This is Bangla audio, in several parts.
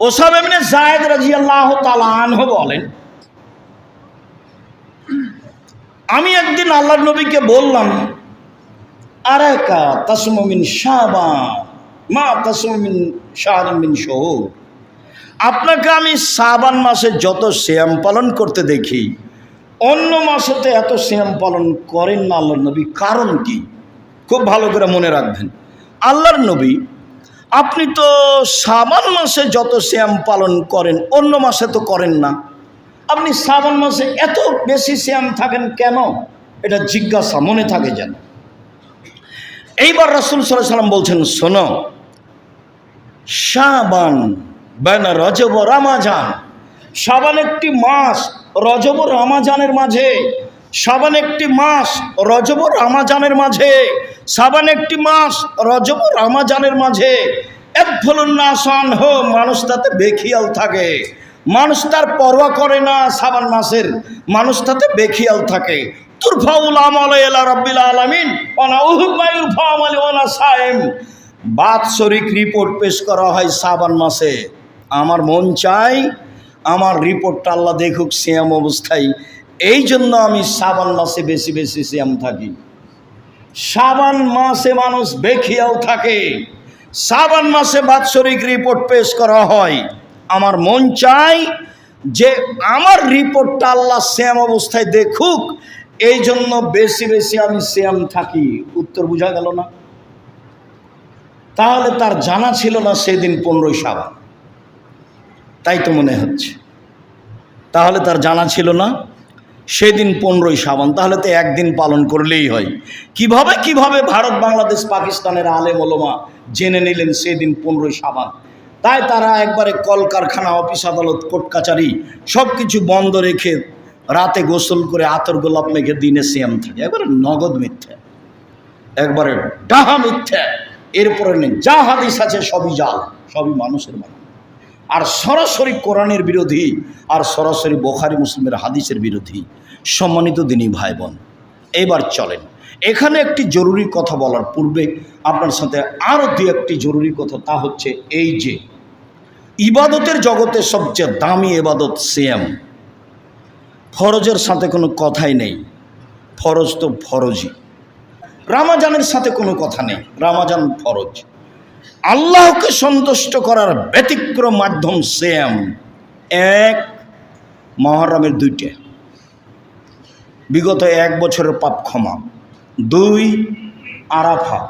ওসব এমনি জায়দ রাজি আল্লাহ তালাহ বলেন, আমি একদিন আল্লাহ নবীকে বললাম, আরেকা তাসমমিন শাহবা মা তাসমমিন শাহমিন শহর। আপনাকে আমি সাবান মাসে যত শ্যাম পালন করতে দেখি, অন্য মাসেতে এত শ্যাম পালন করেন না আল্লাহর নবী, কারণ কি? খুব ভালো করে মনে রাখবেন, আল্লাহর নবী আপনি তো সাবান মাসে যত শ্যাম পালন করেন, অন্য মাসে তো করেন না। আপনি শ্রাবণ মাসে এত বেশি শ্যাম থাকেন কেন? এটা জিজ্ঞাসা মনে থাকে যেন। এইবার রসুল সাল্লাহ সাল্লাম বলছেন, শোনো শাবান বেন রজব রামাজান। সাবান একটি মাস রজব রামাজানের মাঝে। সাবান একটি মাস রজব রামাজানের মাঝে। সাবান একটি মাস, রজব রামাজানের মাঝে। এক ফলুন্নাসান হো মানুষ তাতে বেখিয়াল থাকে। মানুষ তার পরোয়া করে না সাবান মাসের, মানুষ তাতে বেখিয়াল থাকে। তুরফাউল আমল এলা রব্বিল আলামিন ওনা উহুবায়ুর ফামালি ওনা সায়েম বাৎসরিক রিপোর্ট পেশ করা হয় সাবান মাসে। আমার মন চাই, আমার রিপোর্টটা আল্লাহ দেখুক শ্যাম অবস্থায়। এই জন্য আমি সাবান মাসে বেশি বেশি শ্যাম থাকি। সাবান মাসে মানুষ বেখিয়াও থাকে। সাবান মাসে বাৎসরিক রিপোর্ট পেশ করা হয়। আমার মন চাই যে আমার রিপোর্টটা আল্লাহ শ্যাম অবস্থায় দেখুক, এই জন্য বেশি বেশি আমি শ্যাম থাকি। উত্তর বোঝা গেল না? তাহলে তার জানা ছিল না সেদিন পনেরোই সাবান। তাই তো মনে হচ্ছে। তাহলে তার জানা ছিল না? সেদিন পনেরোই সাবান তাহলে তো একদিন পালন করলেই হয়। কীভাবে কীভাবে ভারত, বাংলাদেশ, পাকিস্তানের আলেম ওলমা জেনে নিলেন সেদিন পনেরোই সাবান তাই তারা একবারে কলকারখানা, অফিস আদালত, কোর্ট কাচারি সব কিছু বন্ধ রেখে রাতে গোসল করে আতর গোলাপ মেঘে দিনে সিয়াম থাকে। একবারে নগদ মিথ্যা। একবারে ডাহা মিথ্যা। এরপরে নেই, যা হাদিস আছে সবই জাল, সবই মানুষের মানে। আর সরাসরি কোরআনের বিরোধী আর সরাসরি বোখারি মুসলিমের হাদিসের বিরোধী। সম্মানিত দিনী ভাই বোন এবার চলেন। এখানে একটি জরুরি কথা বলার পূর্বে আপনার সাথে আরও দু একটি জরুরি কথা, তা হচ্ছে এই যে, ইবাদতের জগতে সবচেয়ে দামি এবাদত সিয়াম। ফরজের সাথে কোনো কথাই নেই, ফরজ তো ফরজই। রামাজানের সাথে কোনো কথা নেই, রামাজান ফরজ। আল্লাহকে সন্তুষ্ট করার ব্যতিক্রম মাধ্যম সেম এক, মহরমের দুইটা। বিগত এক বছরের পাপ ক্ষমা। দুই, আরাফা।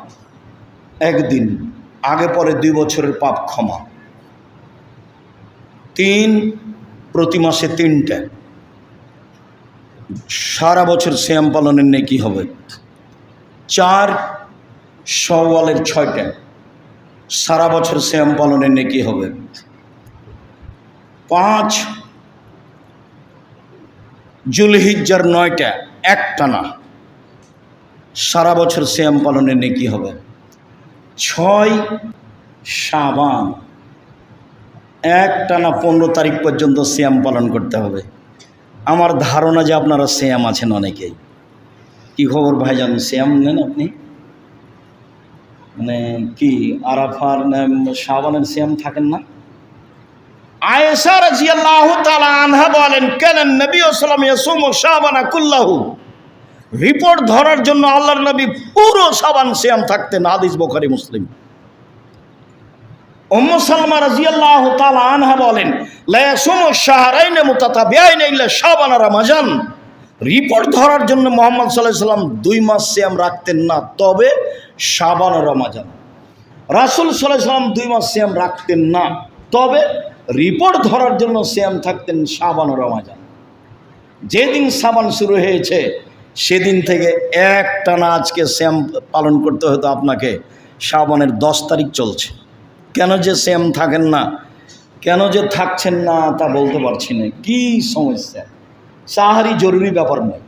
একদিন, আগে পরে দুই বছরের পাপ ক্ষমা। তিন, প্রতি মাসে তিনটা। সারা বছর শ্যাম পালনের নেকি হবে। চার, সওয়ালের ছয়টা। সারা বছর শ্যাম পালনের নেকি হবে। পাঁচ জুলহিজ্জার নয়টা একটানা সারা বছর শ্যাম পালনের নেকি হবে। ছয় সাবান একটানা পনেরো তারিখ পর্যন্ত শ্যাম পালন করতে হবে। আমার ধারণা যে আপনারা শ্যাম আছেন অনেকেই। কি খবর ভাইজান শ্যাম নেন আপনি? মানে কি, আরাফার শাবানের শ্যাম থাকেন না? আয়েশা রাজিয়াল্লাহু তাআলা আনহা বলেন, কেন নবী সাল্লাম ইয়াসুম শাবানা কুল্লাহু? রিপোর্ট ধরার জন্য আল্লাহর নবী পুরো সাবান শ্যাম থাকতেন, হাদিস বুখারী, মুসলিম। উম্ম সালমা রাজিয়াল্লাহু তাআলা আনহা বলেন, লা ইয়াসুমু শাহরাইন মুতাতাবিআইন ইল্লা শাবান রমাজান। রিপোর্ট ধরার জন্য মোহাম্মদ সাল্লাহ সাল্লাম দুই মাস শ্যাম রাখতেন না, তবে শাবান ও রমাজান। রাসুল সাল্লাম দুই মাস শ্যাম রাখতেন না। তবে রিপোর্ট ধরার জন্য শ্যাম থাকতেন শাবান ও রমাজান। যেদিন সাবান শুরু হয়েছে, সেদিন থেকে একটানা আজকে শ্যাম পালন করতে হতো আপনাকে শ্রাবণের দশ তারিখ চলছে। কেন যে শ্যাম থাকেন না? কেন যে থাকছেন না তা বলতে পারছি না। কী সমস্যা? সাহারি জরুরি ব্যাপার নয়।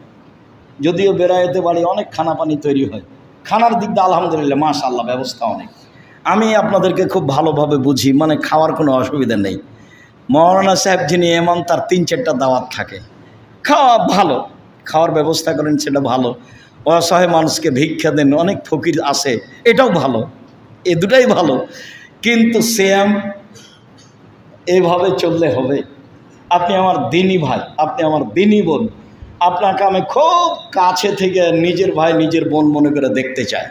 যদিও বেড়াইতে বাড়ি অনেক খানা পানি তৈরি হয়। খানার দিক দিয়ে আলহামদুলিল্লাহ মাশা আল্লাহ ব্যবস্থা অনেক। আমি আপনাদেরকে খুব ভালোভাবে বুঝি মানে খাওয়ার কোনো অসুবিধা নেই। মৌলানা সাহেব যিনি এমন, তার তিন চারটা দাওয়াত থাকে। খাওয়া ভালো, খাওয়ার ব্যবস্থা করেন, সেটা ভালো। অসহায় মানুষকে ভিক্ষা দেন, অনেক ফকির আছে, এটাও ভালো, এ দুটাই ভালো। কিন্তু শ্যাম এইভাবে চললে হবে। আপনি আমার দিনই ভাই, আপনি আমার দিনই বোন আপনাকে আমি খুব কাছে থেকে নিজের ভাই, নিজের বোন মনে করে দেখতে চাই।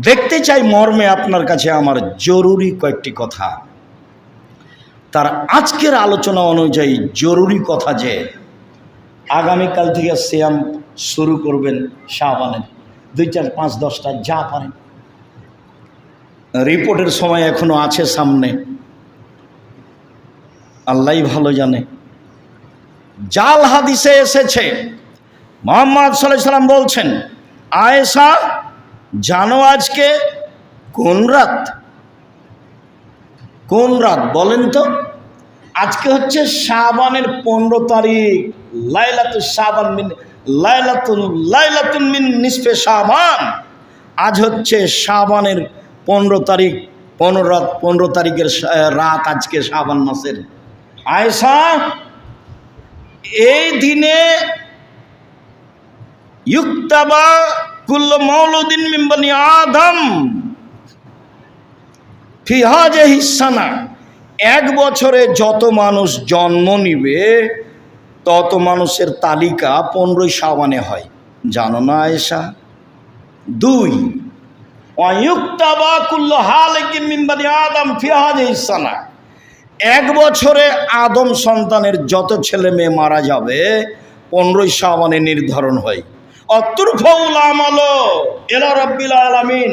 দেখতে চাই মর্মে আপনার কাছে আমার জরুরি কয়েকটি কথা। তার আজকের আলোচনা অনুযায়ী জরুরি কথা যে, আগামীকাল থেকে শ্যাম শুরু করবেন শাহবানের। দুই চার পাঁচ দশটা যা পারেন। রিপোর্টের সময় এখনও আছে সামনে। আল্লাহ ভালো জানে। জাল হাদিসে এসেছে। মোহাম্মদ সাল্লাহ সাল্লাম বলছেন, আয়েশা, জানো আজকে কোন রাত? কোন রাত বলেন তো? আজকে হচ্ছে শাবানের পনেরো তারিখ লাইলাতুল শাবান মিন লাইলাতুল লাইলাতুল মিন নিসফে শাবান। আজ হচ্ছে শাবানের পনেরো তারিখ, পনেরো রাত, পনেরো তারিখের রাত আজকে শাবান মাসের। আয়সা এই দিনে ইউক্তাবা কুল্ল মৌলুদ্দিন মিম্বানি আদম ফিহাজে হিসানা এক বছরে যত মানুষ জন্ম নিবে, তত মানুষের তালিকা পনেরোই সাবানে হয়। জানো না আয়েশা? দুই অয়ুক্তাবা কুল্ল হালেকিন মিম্বানি আদম ফিহাজে হিসানা এক বছরে আদম সন্তানের যত ছেলে মেয়ে মারা যাবে, পনেরোই সাবানে নির্ধারণ হয়। এলা রব্বিল আলামিন।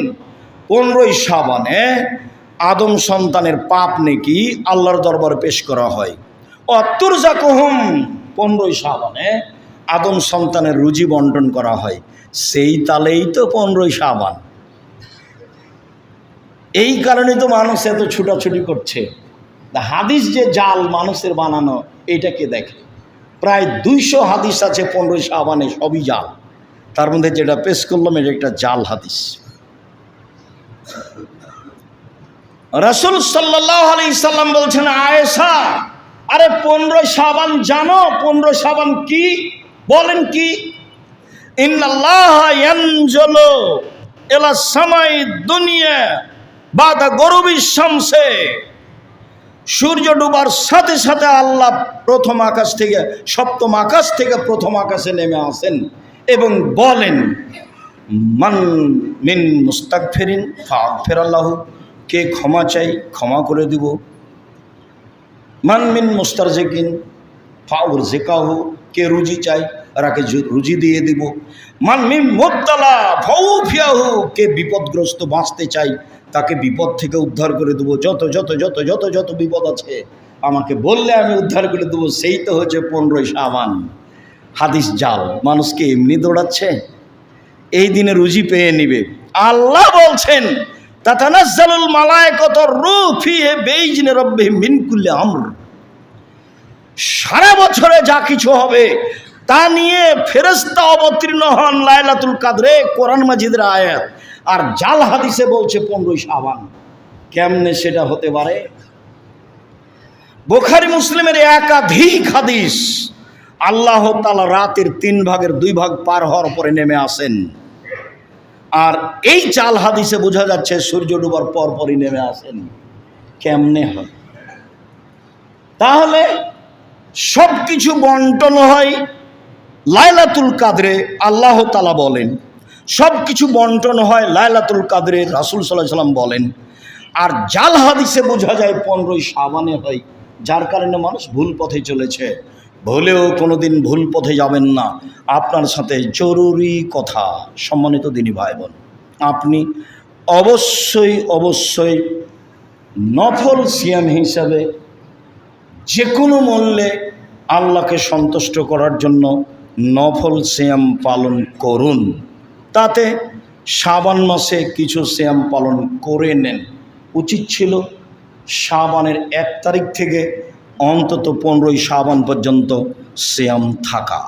পনেরোই সাবানে আদম সন্তানের পাপ নেকি আল্লাহর দরবারে পেশ করা হয়। অতুর জাকুহুম পনেরোই সাবানে আদম সন্তানের রুজি বন্টন করা হয়। সেই তালেই তো পনেরোই সাবান এই কারণে তো মানুষ এত ছুটাছুটি করছে। হাদিস যে জাল মানুষের বানানো, এটাকে দেখে। প্রায় দুইশো হাদিস আছে পনেরোই সাবানে সবই জাল। তার মধ্যে যেটা পেশ করলাম, এটা একটা জাল হাদিস। রসুল সাল্লাহ আলি সাল্লাম বলছেন, আয়েশা, আরে পনেরোই সাবান জানো? পনেরো সাবান কি? বলেন কি? ইলা সামাই দুনিয়া বাদা গরুবির শামসে। সূর্য ডুবার সাথে সাথে আল্লাহ প্রথম আকাশ থেকে, সপ্তম আকাশ থেকে প্রথম আকাশে নেমে আসেন এবং বলেন, মান মিন মুস্তাক ফেরিন ফের আল্লাহ কে ক্ষমা চাই, ক্ষমা করে দিব। মান মিন মুস্তার জেকিন ফাউর জেকাহু কে রুজি চাই রাকে রুজি দিয়ে দিব। মান মিন মোত্তালা ফাউ ফিয়াহু কে বিপদগ্রস্ত বাঁচতে চাই তাকে বিপদ থেকে উদ্ধার করে দেবো। যত যত যত যত যত বিপদ আছে, আমাকে বললে আমি উদ্ধার করে দেবো। সেই তো হচ্ছে পনেরোই সাবান হাদিস জাল। মানুষকে এমনি দৌড়াচ্ছে? এই দিনে রুজি পেয়ে নিবে। আল্লাহ বলছেন, তাতানাজ্জালুল মালায়েকাতু রূফি বেইজনে রব্বিহি মিন আমর। সারা বছরে যা কিছু হবে তা নিয়ে ফেরেস্তা অবতীর্ণ হন লাইলাতুল কাদরে, কোরআন মাজিদের আয়াত। আর জাল হাদিসে বলছে পনেরোই সাবান কেমনে সেটা হতে পারে? বোখারি মুসলিমের একাধিক হাদিস আল্লাহ তালা রাতের তিন ভাগের দুই ভাগ পার হওয়ার পরে নেমে আসেন। আর এই চাল হাদিসে বোঝা যাচ্ছে সূর্য ডুবার পর পরই নেমে আসেন। কেমনে হয়? তাহলে সব কিছু বন্টন হয় লাইলাতুল কাদরে আল্লাহ তালা বলেন। সব কিছু বন্টন হয় লাইলাতুল কাদরে, রাসুল সাল্লাহ সাল্লাম বলেন। আর জাল হাদিসে বোঝা যায় পনেরোই সাবানে হয়, যার কারণে মানুষ ভুল পথে চলেছে। ভুলেও কোনো দিন ভুল পথে যাবেন না। আপনার সাথে জরুরি কথা, সম্মানিত দিনী ভাই বোন আপনি অবশ্যই অবশ্যই নফল সিয়াম হিসাবে যে কোনো মূল্যে আল্লাহকে সন্তুষ্ট করার জন্য নফল শ্যাম পালন করুন। তাতে সাবান মাসে কিছু শ্যাম পালন করে নেন। উচিত ছিল সাবানের এক তারিখ থেকে অন্তত পনেরোই সাবান পর্যন্ত শ্যাম থাকা।